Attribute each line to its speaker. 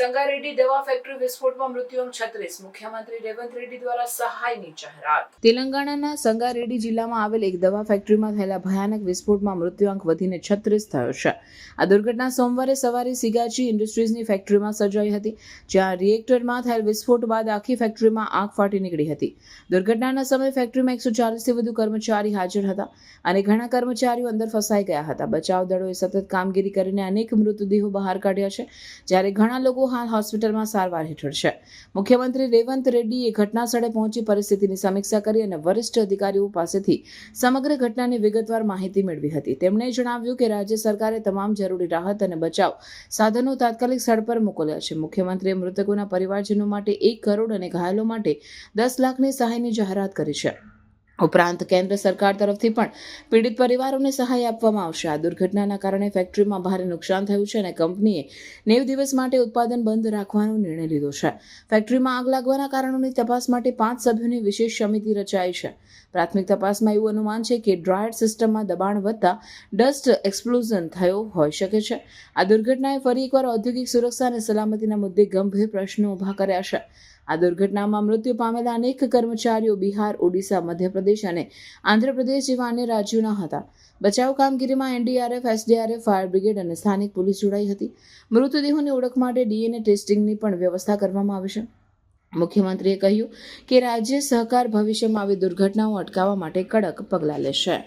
Speaker 1: સંગારેડ્ડી દવા ફેક્ટરી વિસ્ફોટમાં મૃત્યુઆંક છત્રીસ. મુખ્યમંત્રી રેવંત રેડ્ડી દ્વારા સહાયની જાહેરાત. તેલંગાણાના સંગારેડ્ડી જિલ્લામાં આવેલ એક દવા ફેક્ટરીમાં થયેલા ભયાનક વિસ્ફોટમાં મૃત્યુઆંક વધીને છત્રીસ થયો છે. આ દુર્ઘટના સોમવારે સવારે સિગાચી ઇન્ડસ્ટ્રીઝની ફેક્ટરીમાં સર્જાઈ હતી, જ્યાં રિએક્ટરમાં થયેલ વિસ્ફોટ બાદ આખી ફેક્ટરીમાં આગ ફાટી નીકળી હતી. દુર્ઘટનાના સમયે ફેક્ટરીમાં એકસો ચાલીસથી વધુ કર્મચારી હાજર હતા અને ઘણા કર્મચારીઓ અંદર ફસાઈ ગયા હતા. બચાવ દળોએ સતત કામગીરી કરીને અનેક મૃતદેહો બહાર કાઢ્યા છે, જ્યારે ઘણા લોકો હાલ હોસ્પિટલમાં સારવાર હેઠળ છે. મુખ્યમંત્રી રેવંત રેડ્ડીએ ઘટના સ્થળે પહોંચી પરિસ્થિતિની સમીક્ષા કરી અને વરિષ્ઠ અધિકારીઓ પાસેથી સમગ્ર ઘટનાની વિગતવાર માહિતી મેળવી હતી. તેમણે જણાવ્યું કે રાજ્ય સરકારે તમામ જરૂરી રાહત અને બચાવ સાધનો તાત્કાલિક સ્થળ પર મોકલ્યા છે. મુખ્યમંત્રીએ મૃતકોના પરિવારજનો માટે એક કરોડ અને ઘાયલો માટે દસ લાખની સહાયની જાહેરાત કરી છે. ઉપરાંત કેન્દ્ર સરકાર તરફથી પણ પીડિત પરિવારોને સહાય આપવામાં આવશે. આ દુર્ઘટનાના કારણે ફેક્ટરીમાં ભારે નુકસાન થયું છે અને કંપનીએ નેવ દિવસ માટે ઉત્પાદન બંધ રાખવાનો નિર્ણય લીધો છે. ફેક્ટરીમાં આગ લાગવાના કારણોની તપાસ માટે પાંચ સભ્યોની વિશેષ સમિતિ રચાઈ છે. પ્રાથમિક તપાસમાં એવું અનુમાન છે કે ડ્રાયર સિસ્ટમમાં દબાણ વધતા ડસ્ટ એક્સપ્લોઝન થયો હોઈ શકે છે. આ દુર્ઘટનાએ ફરી એકવાર ઔદ્યોગિક સુરક્ષા અને સલામતીના મુદ્દે ગંભીર પ્રશ્નો ઊભા કર્યા છે. આ દુર્ઘટનામાં મૃત્યુ પામેલા અનેક કર્મચારીઓ બિહાર, ઓડિશા, મધ્યપ્રદેશ અને આંધ્રપ્રદેશ જેવા અન્ય રાજ્યોના હતા. બચાવ કામગીરીમાં એનડીઆરએફ, એસડીઆરએફ, ફાયર બ્રિગેડ અને સ્થાનિક પોલીસ જોડાઈ હતી. મૃતદેહોની ઓળખ માટે ડીએનએ ટેસ્ટિંગની પણ વ્યવસ્થા કરવામાં આવી છે. મુખ્યમંત્રીએ કહ્યું કે રાજ્ય સહકાર ભવિષ્યમાં આવી દુર્ઘટનાઓ અટકાવવા માટે કડક પગલાં લેશે.